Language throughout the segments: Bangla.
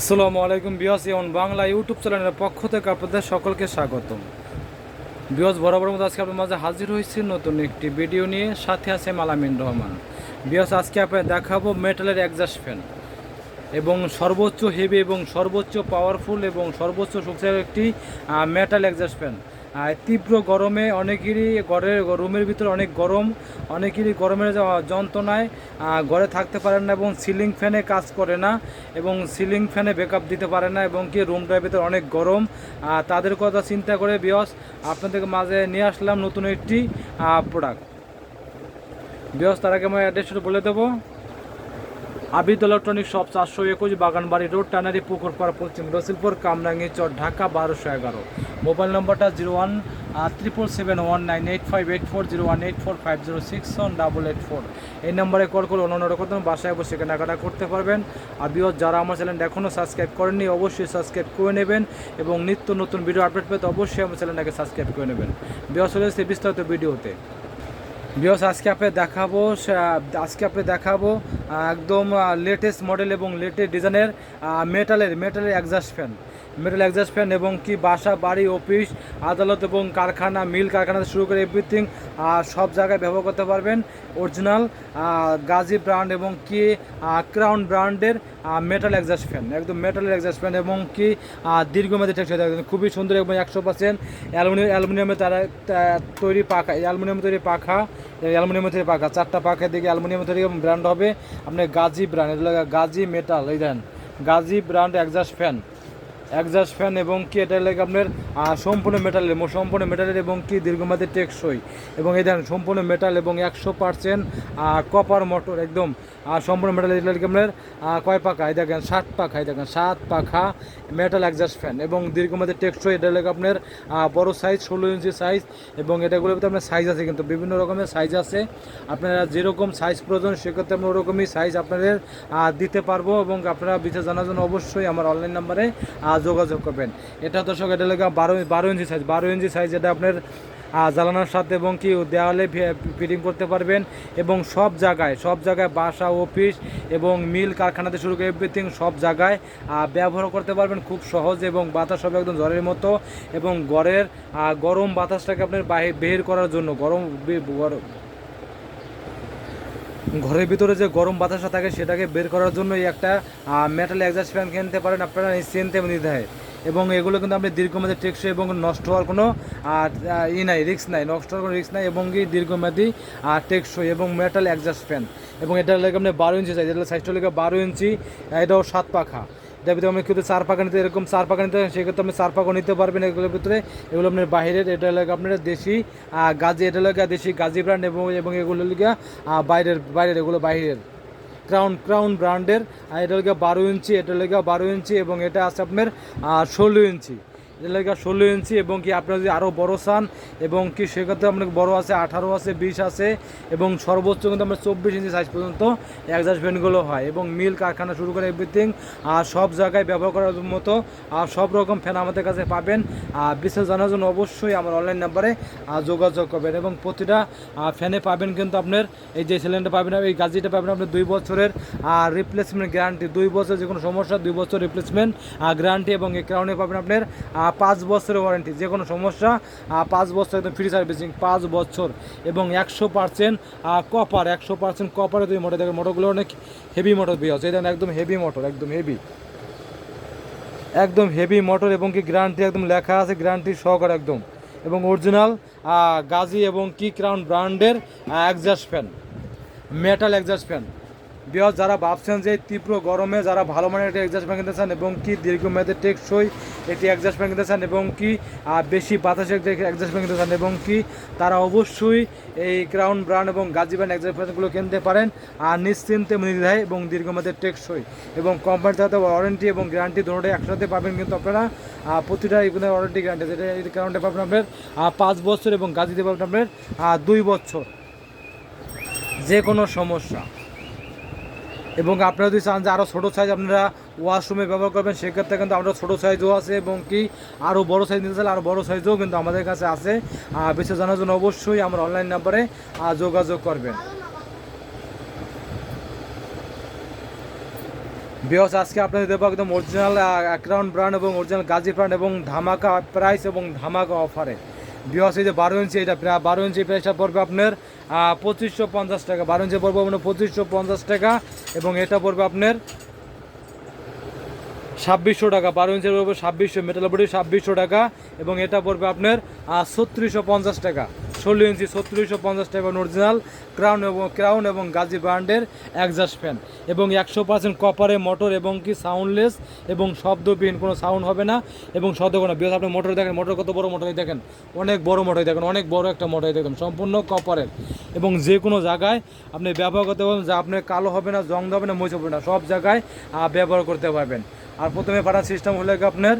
আসসালামু আলাইকুম বিয়স ইয়ন বাংলা ইউটিউব চ্যানেলের পক্ষ থেকে আপনাদের সকলকে স্বাগত বিয়স বরাবর মতো আজকে আপনার মাঝে হাজির হয়েছি নতুন একটি ভিডিও নিয়ে। সাথে আছে মালামিন রহমান। বিয়স আজকে আপনার দেখাবো মেটালের অ্যাডজাস্ট ফ্যান এবং সর্বোচ্চ হেভি এবং সর্বোচ্চ পাওয়ারফুল এবং সর্বোচ্চ শক্তির একটি মেটাল অ্যাডজাস্ট ফ্যান তীব্র গরমে অনেকেরই ঘরের রুমের ভিতরে অনেক গরম, অনেকেরই গরমের যন্ত্রণায় ঘরে থাকতে পারেন না এবং সিলিং ফ্যানে কাজ করে না এবং সিলিং ফ্যানে ব্যাকআপ দিতে পারে না এবং কি রুমটার ভিতরে অনেক গরম। তাদের কথা চিন্তা করে বিয়স আপনাদের মাঝে নিয়ে আসলাম নতুন একটি প্রোডাক্ট বিয়স, তার আগে আমার অ্যাড্রেসটা বলে দেবো। আবিদ ইলেকট্রনিক শপ চারশো একুশ বাগানবাড়ি রোড টানারি পুকুর পাড় পশ্চিম রসিলপুর, কামরাঙ্গি চর, ঢাকা বারোশো এগারো। মোবাইল নম্বরটা zero one triple seven one nine eight five eight four zero one eight four five zero six one double eight four এই নম্বরে কল করে অন্য করতে বাসায় বসে কেনাকাটা করতে পারবেন। আর বিয়স যারা আমার চ্যানেলটা এখনও সাবস্ক্রাইব করেননি, অবশ্যই সাবস্ক্রাইব করে নেবেন এবং নিত্য নতুন ভিডিও আপডেট পেতে অবশ্যই আমার চ্যানেলটাকে সাবস্ক্রাইব করে নেবেন। বিয়স হলে সে বিস্তারিত ভিডিওতে বিয়স আজকে আপনি দেখাবো আজকে আপনি দেখাবো একদম লেটেস্ট মডেল এবং লেটেস্ট ডিজাইনের মেটালের মেটালের exhaust fan metal exhaust fan এবং কি বাসা, বাড়ি, অফিস, আদালত এবং কারখানা, মিল কারখানা শুরু করে এভরিথিং সব জায়গায় ব্যবহার করতে পারবেন। অরিজিনাল গাজি ব্র্যান্ড এবং কি ক্রাউন ব্র্যান্ডের মেটাল একজাস্ট ফ্যান একদম মেটালের একজাস্ট ফ্যান এবং কি দীর্ঘমেয়াদী টেকসই থাকবে খুবই সুন্দর এবং একশো পার্সেন্ট অ্যালুমিনিয়াম, অ্যালুমিনিয়ামে তারা তৈরি পাখা, অ্যালুমিনিয়াম তৈরি পাখা অ্যালুমিনিয়াম তৈরি পাখা, চারটা পাখা দিকে অ্যালুমিনিয়াম তৈরি ব্র্যান্ড হবে। আপনার গাজি ব্র্যান্ড এগুলো গাজি মেটাল এই দেন। Gazi brand exhaust fan exhaust fan এবং কি এটা লাগে আপনার সম্পূর্ণ মেটালের সম্পূর্ণ মেটালের এবং কি দীর্ঘমেয়াদী টেকসই। এবং এই দেখেন, সম্পূর্ণ মেটাল এবং একশো পার্সেন্ট কপার মোটর একদম সম্পূর্ণ মেটাল এটা লাগে আপনার কয় পাখা? এই দেখেন, সাত পাখা, এই দেখেন, সাত পাখা মেটাল একজাস্ট ফ্যান এবং দীর্ঘমেয়াদী টেকসই, এটা লাগে আপনার বড় সাইজ ষোলো ইঞ্চি সাইজ এবং এটাগুলোর ভিতরে আপনার সাইজ আছে কিন্তু, বিভিন্ন রকমের সাইজ আছে। আপনারা যেরকম সাইজ প্রয়োজন, সেক্ষেত্রে আমরা ওরকমই সাইজ আপনাদের দিতে পারব এবং আপনারা বিশেষ জানার জন্য অবশ্যই আমার অনলাইন নাম্বারে যোগাযোগ করবেন। এটা তো দর্শক, এটা লেগে বারো বারো ইঞ্চি সাইজ বারো ইঞ্চি সাইজ এটা আপনার জ্বালানোর সাথে এবং কি দেওয়ালে ফিটিং করতে পারবেন এবং সব জায়গায় সব জায়গায় বাসা অফিস এবং মিল, কারখানাতে শুরু করে এভরিথিং সব জায়গায় ব্যবহার করতে পারবেন খুব সহজ এবং বাতাস হবে একদম জ্বরের মতো এবং ঘরের গরম বাতাসটাকে আপনার বাহি- বের করার জন্য গরম ঘরের ভিতরে যে গরম বাতাসটা থাকে সেটাকে বের করার জন্য একটা মেটাল অ্যাডজাস্ট ফ্যান কিনতে পারেন আপনারা নিশ্চিন্তে হয় এবং এগুলো কিন্তু আপনি দীর্ঘমেয়াদী টেকসই এবং নষ্ট হওয়ার কোনো ই নাই রিক্স নাই, নষ্ট হওয়ার কোনো রিক্স নাই এবং কি দীর্ঘমেয়াদী টেকসই এবং মেটাল অ্যাডজাস্ট ফ্যান এবং এটা লেগে আপনি বারো ইঞ্চি চাই এটা সাইজটা লেগে বারো ইঞ্চি, এটাও সাত পাখা। এটার ভিতরে কিন্তু চার পাকা নিতে, এরকম চার পাকা নিতে সেক্ষেত্রে আপনি চার নিতে পারবেন এগুলোর ভিতরে। এগুলো আপনার বাইরের, এটা লাগে আপনার দেশি গাজি, এটা লাগে দেশি গাজি ব্র্যান্ড এবং এবং এগুলো লিগে বাইরের বাইরের, এগুলো বাইরের। ক্রাউন ক্রাউন ব্র্যান্ডের এটা লেগে বারো ইঞ্চি, এটা লেগে বারো ইঞ্চি এবং এটা আছে আপনার ষোলো ইঞ্চি। লেগে ষোলো ইঞ্চি এবং কি আপনার যদি আরও বড় চান এবং কি সেক্ষেত্রে আপনার বড় আছে, আঠারো আছে, বিশ আছে এবং সর্বোচ্চ কিন্তু আমরা চব্বিশ ইঞ্চি সাইজ পর্যন্ত ফ্যানগুলো হয় এবং মিল কারখানা শুরু করে এভরিথিং আর সব জায়গায় ব্যবহার করার মতো, আর সব রকম ফ্যান আমাদের কাছে পাবেন। আর বিশেষ জানার জন্য অবশ্যই আমার অনলাইন নাম্বারে যোগাযোগ করবেন এবং প্রতিটা ফ্যানে পাবেন কিন্তু আপনার এই যে সিলিন্ডার পাবেন, এই গাজিটা পাবেন আপনার দুই বছরের, আর রিপ্লেসমেন্ট গ্যারান্টি দুই বছর যে কোনো সমস্যা, দুই বছর রিপ্লেসমেন্ট গ্যারান্টি এবং এই কারণে পাবেন আপনার পাঁচ বছরের ওয়ারেন্টি, যে কোনো সমস্যা পাঁচ বছর একদম ফ্রি সার্ভিসিং পাঁচ বছর এবং একশো পার্সেন্ট কপার একশো পার্সেন্ট কপারে তুমি মোটর দেখেন মোটরগুলো অনেক হেভি মোটর আছে। এই দেখেন একদম হেভি মোটর একদম হেভি একদম হেভি মোটর এবং কি গ্যারান্টি একদম লেখা আছে গ্যারান্টি সহকারে একদম। এবং অরিজিনাল গাজি এবং কি ক্রাউন ব্র্যান্ডের exhaust fan metal exhaust fan বিহজ যারা ভাবছেন যে তীব্র গরমে যারা ভালো মানের একটা একজাস্ট ফ্যান কিনতে চান এবং কি দীর্ঘমেয়াদে টেকসই একটি একজাস্ট ফ্যান কিনতে চান এবং কি বেশি বাতাসে একজাস্ট ফ্যান কিনতে চান এবং কি, তারা অবশ্যই এই ক্রাউন ব্র্যান্ড এবং গাজি ব্র্যান্ড একজাস্ট ফ্যানগুলো কিনতে পারেন, আর নিশ্চিন্তে নির্ধায় এবং দীর্ঘমেয়াদে টেকসই। এবং কোম্পানির সাথে ওয়ারেন্টি এবং গ্যারান্টি দুটোটাই একসাথে পাবেন কিন্তু আপনারা প্রতিটা এখানে ওয়ারেন্টি গ্যারান্টি যেটা এই কারণটা পাবেন আপনার পাঁচ বছর এবং গাজিতে পাবেন আপনার দুই বছর। যে কোনো সমস্যা। এবং আপনারা যদি চান যে আরও ছোটো সাইজ আপনারা ওয়াশরুমে ব্যবহার করবেন, সেক্ষেত্রে কিন্তু আমরা ছোটো সাইজও আছে এবং কি আরও বড় সাইজ নিতে চাইলে আরও বড় সাইজও কিন্তু আমাদের কাছে আছে। বিশেষ জানার জন্য অবশ্যই আমার অনলাইন নাম্বারে যোগাযোগ করবেন। বিকজ আজকে আপনাদের দেবো একদম অরিজিনাল অ্যাক্রাউন্ড ব্র্যান্ড এবং অরিজিনাল গাজি ব্র্যান্ড এবং ধামাকা প্রাইস এবং ধামাকা অফারে বিকজ এই যে বারো ইঞ্চি এটা বারো ইঞ্চি প্রাইসটা পড়বে আপনার পঁচিশশো পঞ্চাশ টাকা। বারো ইঞ্চি পড়বে আপনার পঁচিশশো পঞ্চাশ টাকা এবং এটা পড়বে আপনার ছাব্বিশশো টাকা, বারো ইঞ্চের পড়বে ছাব্বিশশো মেটাল বডি ছাব্বিশশো টাকা, এবং এটা পড়বে আপনার ছত্রিশশো পঞ্চাশ টাকা। ষোলো ইঞ্চি ছত্রিশশো পঞ্চাশ টাকা অরিজিনাল ক্রাউন এবং ক্রাউন এবং গাজি ব্র্যান্ডের একজাস্ট ফ্যান এবং একশো পার্সেন্ট কপারে মোটর এবং কি সাউন্ডলেস এবং শব্দবিহীন কোনো সাউন্ড হবে না। এবং শব্দ কোনো বিকজ আপনি মোটর দেখেন মোটর কত বড় মোটর দেখেন, অনেক বড় মোটর দেখেন, অনেক বড় একটা মোটর দেখেন, সম্পূর্ণ কপারের এবং যে কোনো জায়গায় আপনি ব্যবহার করতে পারবেন, যা আপনার কালো হবে না, জং হবে না মুছ হবে না, সব জায়গায় ব্যবহার করতে পারবেন। আর প্রথমে পাঠার সিস্টেম হলে আপনার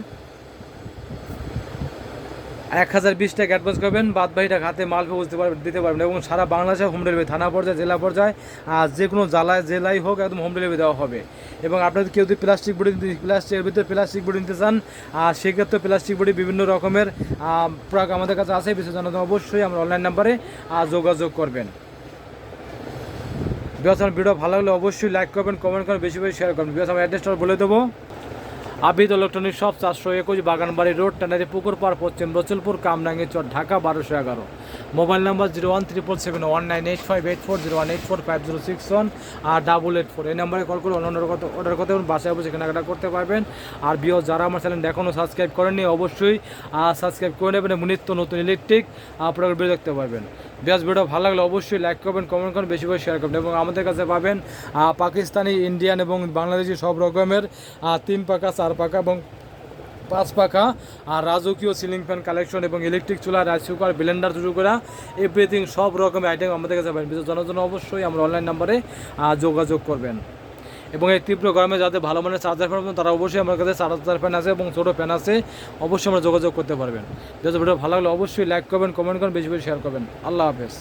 এক হাজার বিশ টাকা অ্যাডভান্স করবেন, বাদ বাকিটা হাতে মাল বুঝতে পারবেন, দিতে পারবেন এবং সারা বাংলাদেশে হোম ডেলিভারি থানা পর্যায়ে, জেলা পর্যায়ে, আর যে কোনো জেলায় জেলায় হোক, একদম হোম ডেলিভারি দেওয়া হবে। এবং আপনাদের কেউ যদি প্লাস্টিক বডি প্লাস্টিকের ভিতরে প্লাস্টিক বডি নিতে চান, আর সেক্ষেত্রে প্লাস্টিক বডি বিভিন্ন রকমের প্রোডাক্ট আমাদের কাছে আছে, বিশেষ জানাতে অবশ্যই আমরা অনলাইন নাম্বারে যোগাযোগ করবেন। বিকজ আমার ভিডিও ভালো লাগলে অবশ্যই লাইক করবেন কমেন্ট করবেন, বেশি বেশি শেয়ার করবেন। বিকজ আমার অ্যাড্রেসটা বলে দেবো। আবিদ ইলেকট্রনিক্স সব চারশো একুশ বাগানবাড়ি রোড টানারি পুকুর পার পশ্চিম রচলপুর কামরাঙ্গি চর ঢাকা বারোশো এগারো। Mobile number zero one triple seven one nine eight five eight four zero one eight four five zero six one আর ডাবল এইট ফোর এই নাম্বারে কল করে অন্য কত অর্ডার করতে পারবেন বাসায় বসে কেনাকাটা করতে পারবেন। আর বিও যারা আমার চ্যানেল এখনও সাবস্ক্রাইব করেননি, অবশ্যই সাবস্ক্রাইব করে নেবেন এবং নিত্য নতুন ইলেকট্রিক প্রোডাক্ট ভিডিও দেখতে পারবেন। বিয়াস ভিডিও ভালো লাগলে অবশ্যই লাইক করবেন কমেন্ট করবেন, বেশি বেশি শেয়ার করবেন এবং আমাদের কাছে পাবেন পাকিস্তানি ইন্ডিয়ান এবং বাংলাদেশি সব রকমের তিন পাকা, চার পাকা এবং পাঁচ পাখা আর রাজকীয় সিলিং ফ্যান কালেকশন এবং ইলেকট্রিক চুলা, রাইস কুকার, ব্লেন্ডার শুরু করা এভরিথিং সব রকমের আইটেম আমাদের কাছে পাবেন বিশেষ অবশ্যই আমরা অনলাইন নাম্বারে যোগাযোগ করবেন। এবং এই তীব্র গরমে যাদের ভালো মানের চার্জার ফ্যান পাবেন, তারা অবশ্যই আমার কাছে চার্জার ফ্যান আছে এবং ছোটো ফ্যান আছে, অবশ্যই আমরা যোগাযোগ করতে পারবেন। যদি ভিডিও ভালো লাগলে, অবশ্যই লাইক করবেন কমেন্ট করবেন, বেশি বেশি শেয়ার করবেন। আল্লাহ হাফেজ।